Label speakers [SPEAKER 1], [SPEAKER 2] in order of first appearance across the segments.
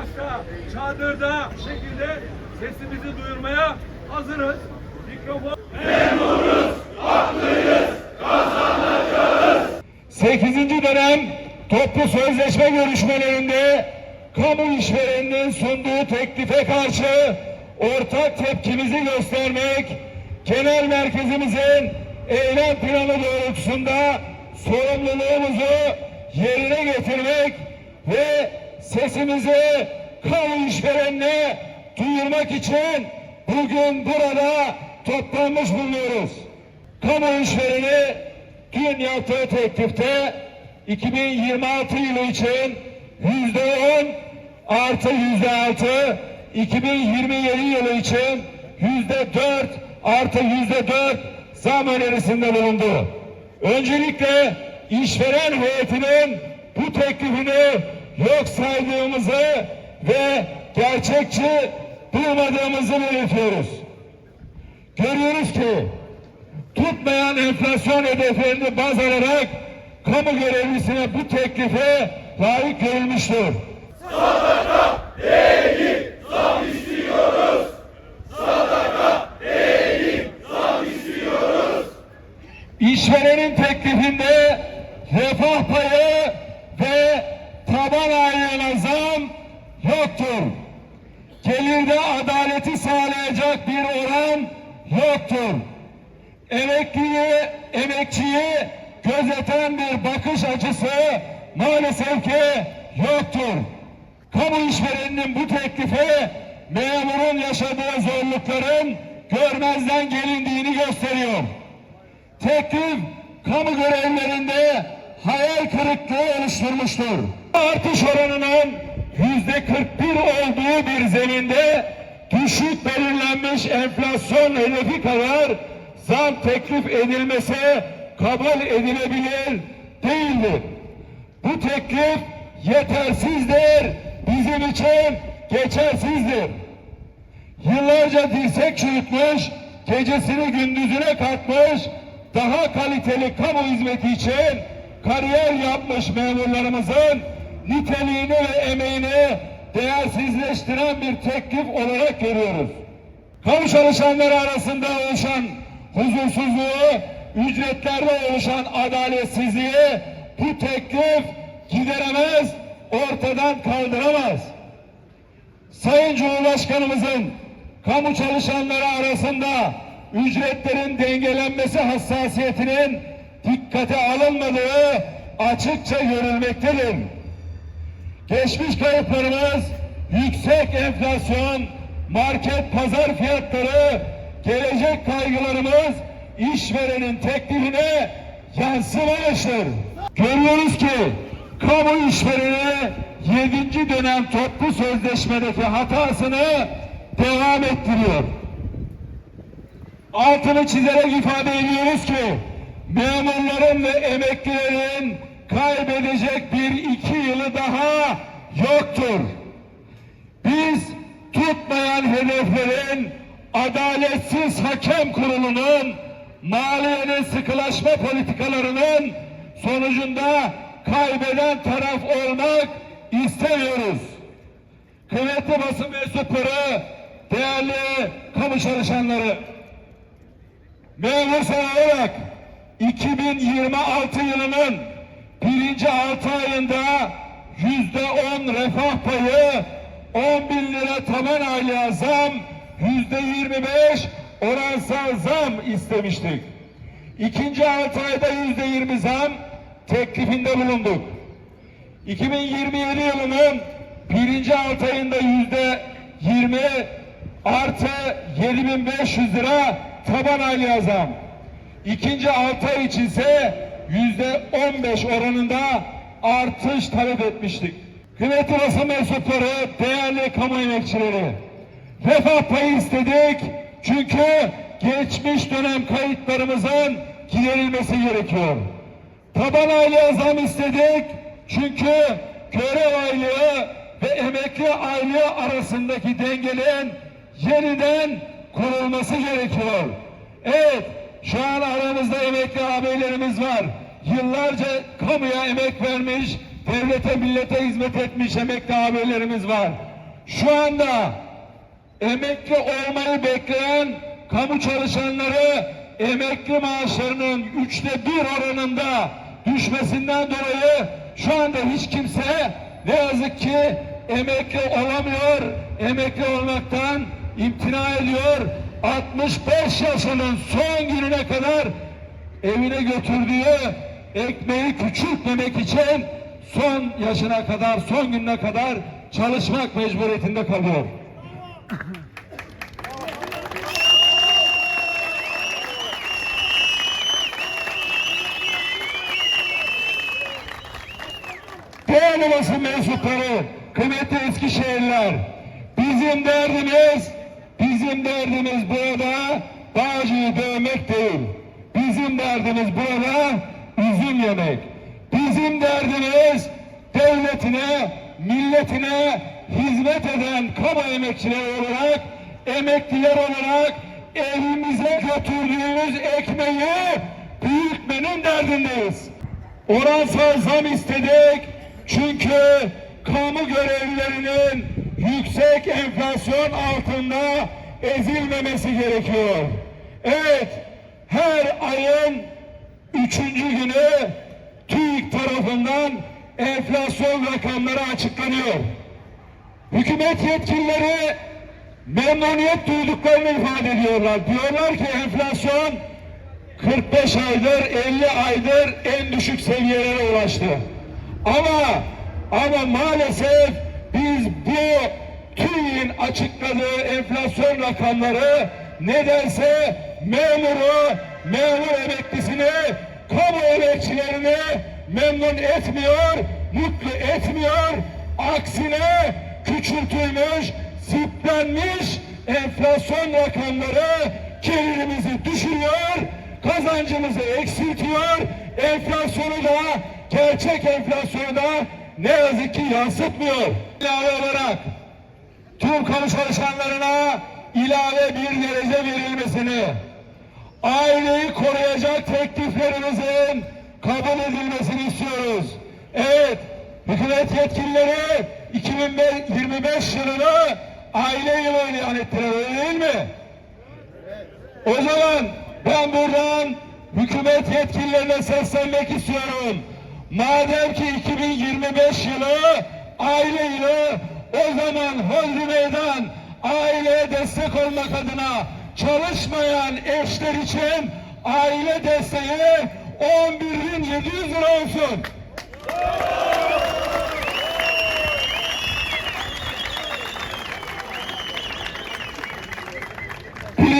[SPEAKER 1] sokakta, çadırda bu şekilde sesimizi duyurmaya hazırız. Mikrofon
[SPEAKER 2] 8. dönem toplu sözleşme görüşmelerinde kamu işvereninin sunduğu teklife karşı ortak tepkimizi göstermek, genel merkezimizin eylem planı doğrultusunda sorumluluğumuzu yerine getirmek ve sesimizi kamu işverenine duyurmak için bugün burada toplanmış bulunuyoruz. Kamu işvereni dün yaptığı teklifte 2026 yılı için yüzde on artı yüzde altı, 2027 yılı için yüzde dört artı yüzde dört zam önerisinde bulundu. Öncelikle işveren heyetinin bu teklifini yok saydığımızı ve gerçekçi bulmadığımızı belirtiyoruz. Görüyoruz ki tutmayan enflasyon hedeflerini baz alarak kamu görevlisine bu teklife layık görülmüştür. İşverenin teklifinde refah payı ve taban aylığına zam yoktur. Gelirde adaleti sağlayacak bir oran yoktur emekliyi, emekçiyi gözeten bir bakış açısı maalesef ki yoktur. Kamu işvereninin bu teklifi memurun yaşadığı zorlukların görmezden gelindiğini gösteriyor. Teklif kamu görevlerinde hayal kırıklığı oluşturmuştur. Artış oranının yüzde 41 olduğu bir zeminde düşük belirlenmiş enflasyon hedefi kadar zam teklif edilmesi kabul edilebilir değildir. Bu teklif yetersizdir, bizim için geçersizdir. Yıllarca dirsek çürütmüş, gecesini gündüzüne katmış, daha kaliteli kamu hizmeti için kariyer yapmış memurlarımızın niteliğini ve emeğini değersizleştiren bir teklif olarak görüyoruz. Kamu çalışanları arasında oluşan huzursuzluğu, ücretlerde oluşan adaletsizliği bu teklif gideremez, ortadan kaldıramaz. Sayın Cumhurbaşkanımızın kamu çalışanları arasında ücretlerin dengelenmesi hassasiyetinin dikkate alınmadığı açıkça görülmektedir. Geçmiş kayıplarımız yüksek enflasyon, market pazar fiyatları, gelecek kaygılarımız işverenin teklifine yansımamıştır. Görüyoruz ki kamu işvereni 7. dönem toplu sözleşmedeki hatasını devam ettiriyor. Altını çizerek ifade ediyoruz ki memurların ve emeklilerin kaybedecek bir iki yılı daha yoktur. Biz tutmayan hedeflerin adaletsiz hakem kurulunun maliyenin sıkılaşma politikalarının sonucunda kaybeden taraf olmak istemiyoruz. Kıymetli basın mensupları, değerli kamu çalışanları, memur olarak 2026 yılının birinci altı ayında yüzde on refah payı 10 bin lira taban aylığa zam yüzde yirmi beş oransal zam istemiştik. İkinci altı ayda yüzde yirmi zam teklifinde bulunduk. 2027 yılının birinci altı ayında yüzde yirmi artı 7500 lira taban aylığa zam. İkinci altı ay içinse yüzde 15 oranında artış talep etmiştik. Kıymetli basın mensupları, değerli kamu emekçileri, refah payı istedik çünkü geçmiş dönem kayıtlarımızın giderilmesi gerekiyor. Taban aylığa zam istedik çünkü görev aylığı ve emekli aylığı arasındaki dengenin yeniden kurulması gerekiyor. Evet, şu an aramızda emekli ağabeylerimiz var. Yıllarca kamuya emek vermiş, devlete millete hizmet etmiş emekli ağabeylerimiz var. şu anda emekli olmayı bekleyen kamu çalışanları emekli maaşlarının üçte bir oranında düşmesinden dolayı şu anda hiç kimse ne yazık ki emekli olamıyor, emekli olmaktan imtina ediyor. 65 yaşının son gününe kadar evine götürdüğü ekmeği küçültmemek için son yaşına kadar, son gününe kadar çalışmak mecburiyetinde kalıyor. Değerli basın mensupları, kıymetli Eskişehirliler, bizim derdimiz, bizim derdimiz burada Bağcı'yı dövmek değil. Bizim derdimiz burada üzüm yemek. Bizim derdimiz devletine, milletine hizmet eden kamu emekçileri olarak, emekliler olarak evimize götürdüğümüz ekmeği büyütmenin derdindeyiz. Oransal zam istedik çünkü kamu görevlilerinin yüksek enflasyon altında ezilmemesi gerekiyor. Evet, her ayın üçüncü günü TÜİK tarafından enflasyon rakamları açıklanıyor. Hükümet yetkilileri memnuniyet duyduklarını ifade ediyorlar. Diyorlar ki enflasyon 45 aydır, 50 aydır en düşük seviyelere ulaştı. Ama ama maalesef biz bu TÜİ'nin açıkladığı enflasyon rakamları nedense memuru, memur emeklisini, kamu emekçilerini memnun etmiyor, mutlu etmiyor. Aksine küçültülmüş, siplenmiş enflasyon rakamları gelirimizi düşürüyor, kazancımızı eksiltiyor, enflasyonu da, gerçek enflasyonu da ne yazık ki yansıtmıyor. İlave olarak tüm kamu çalışanlarına ilave bir derece verilmesini, aileyi koruyacak tekliflerimizin kabul edilmesini istiyoruz. Evet, hükümet yetkilileri 2025 yılını aile yılı ilan ettiler öyle değil mi? O zaman ben buradan hükümet yetkililerine seslenmek istiyorum. Madem ki 2025 yılı aile yılı o zaman Hodri Meydan aileye destek olmak adına çalışmayan eşler için aile desteği 11.700 lira olsun.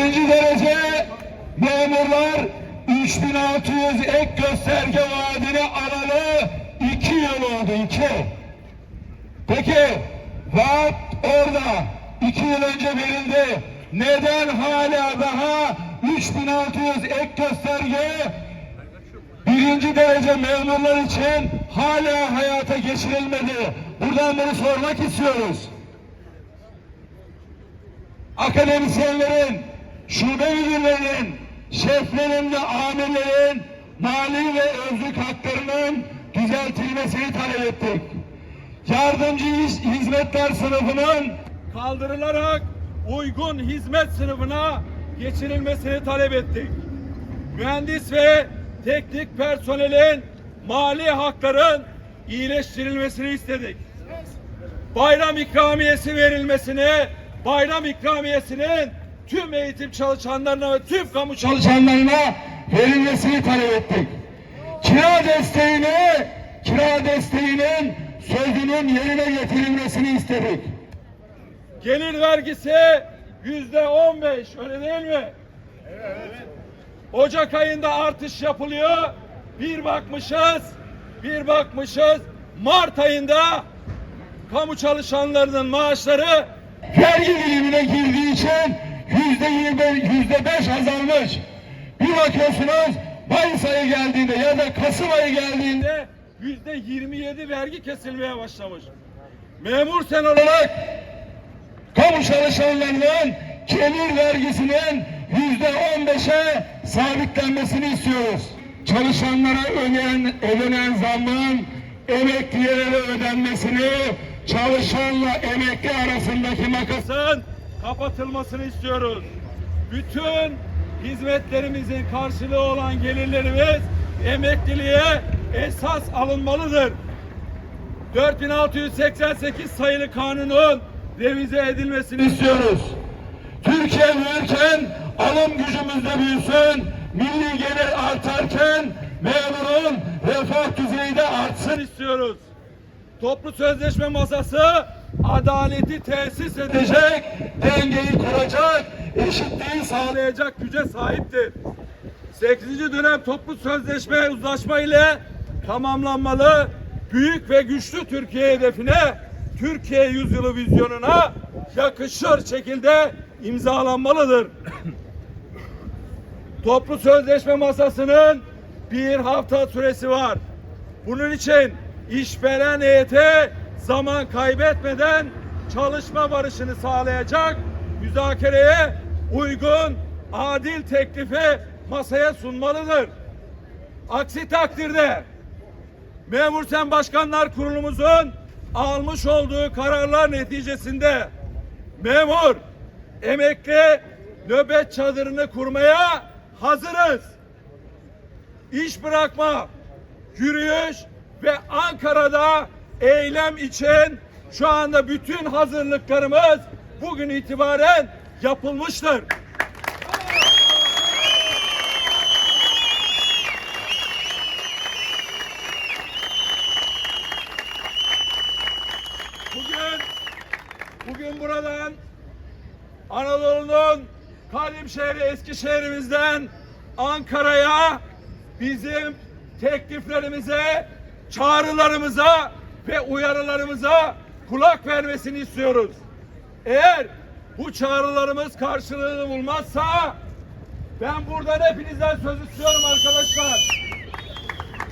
[SPEAKER 2] Birinci derece memurlar 3600 ek gösterge vaadini alalı 2 yıl oldu 2. Peki vaat orada 2 yıl önce verildi. Neden hala daha 3600 ek gösterge birinci derece memurlar için hala hayata geçirilmedi? Buradan bunu sormak istiyoruz akademisyenlerin, şube müdürlerinin, şeflerin ve amirlerin mali ve özlük haklarının düzeltilmesini talep ettik. Yardımcı hizmetler sınıfının
[SPEAKER 1] kaldırılarak uygun hizmet sınıfına geçirilmesini talep ettik. Mühendis ve teknik personelin mali hakların iyileştirilmesini istedik. Bayram ikramiyesi verilmesini, bayram ikramiyesinin tüm eğitim çalışanlarına ve tüm kamu
[SPEAKER 2] çalışanlarına verilmesini talep ettik. Kira desteğini, kira desteğinin sözünün yerine getirilmesini istedik.
[SPEAKER 1] Gelir vergisi yüzde on beş öyle değil mi? Ocak ayında artış yapılıyor. Bir bakmışız, bir bakmışız Mart ayında kamu çalışanlarının maaşları
[SPEAKER 2] vergi dilimine girdiği için yüzde yirmi, yüzde beş azalmış. Bir bakıyorsunuz Mayıs ayı geldiğinde ya da Kasım ayı geldiğinde
[SPEAKER 1] de yüzde yirmi yedi vergi kesilmeye başlamış. Memur sen olarak
[SPEAKER 2] kamu çalışanlarının gelir vergisinin yüzde on beşe sabitlenmesini istiyoruz. Çalışanlara ödenen, ödenen zammın emeklilere ödenmesini
[SPEAKER 1] çalışanla emekli arasındaki makas
[SPEAKER 2] Makasın kapatılmasını istiyoruz. Bütün hizmetlerimizin karşılığı olan gelirlerimiz emekliliğe esas alınmalıdır. 4688 sayılı kanunun revize edilmesini
[SPEAKER 1] istiyoruz. Türkiye büyürken alım gücümüz de büyüsün, milli gelir artarken memurun refah düzeyi de artsın
[SPEAKER 2] istiyoruz. Toplu sözleşme masası adaleti tesis edecek,
[SPEAKER 1] dengeyi kuracak, eşitliği sağlayacak.
[SPEAKER 2] güce sahiptir. 8. dönem toplu sözleşme uzlaşma ile tamamlanmalı. Büyük ve güçlü Türkiye hedefine, Türkiye yüzyılı vizyonuna yakışır şekilde imzalanmalıdır. toplu sözleşme masasının bir hafta süresi var. Bunun için işveren heyete zaman kaybetmeden çalışma barışını sağlayacak müzakereye uygun adil teklifi masaya sunmalıdır. Aksi takdirde Memur Sen Başkanlar Kurulumuzun almış olduğu kararlar neticesinde memur emekli nöbet çadırını kurmaya hazırız. İş bırakma, yürüyüş ve Ankara'da eylem için şu anda bütün hazırlıklarımız bugün itibaren yapılmıştır. Bugün bugün buradan Anadolu'nun kadim şehri Eskişehir'imizden Ankara'ya bizim tekliflerimize, çağrılarımıza ve uyarılarımıza kulak vermesini istiyoruz. Eğer bu çağrılarımız karşılığını bulmazsa ben buradan hepinizden söz istiyorum arkadaşlar.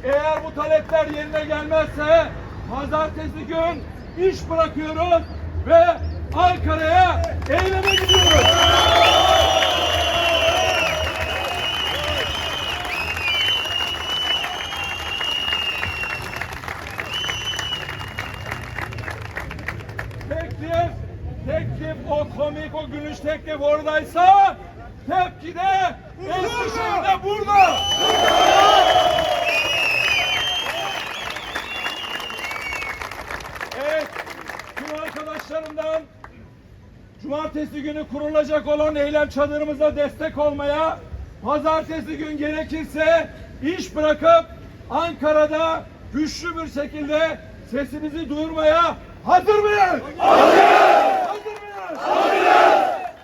[SPEAKER 2] Eğer bu talepler yerine gelmezse pazartesi gün iş bırakıyoruz ve Ankara'ya eyleme gidiyoruz. Teklif oradaysa tepki de Eskişehir'de burada. Evet, tüm arkadaşlarımdan Cumartesi günü kurulacak olan eylem çadırımıza destek olmaya, pazartesi gün gerekirse iş bırakıp Ankara'da güçlü bir şekilde sesimizi duyurmaya hazır mıyız?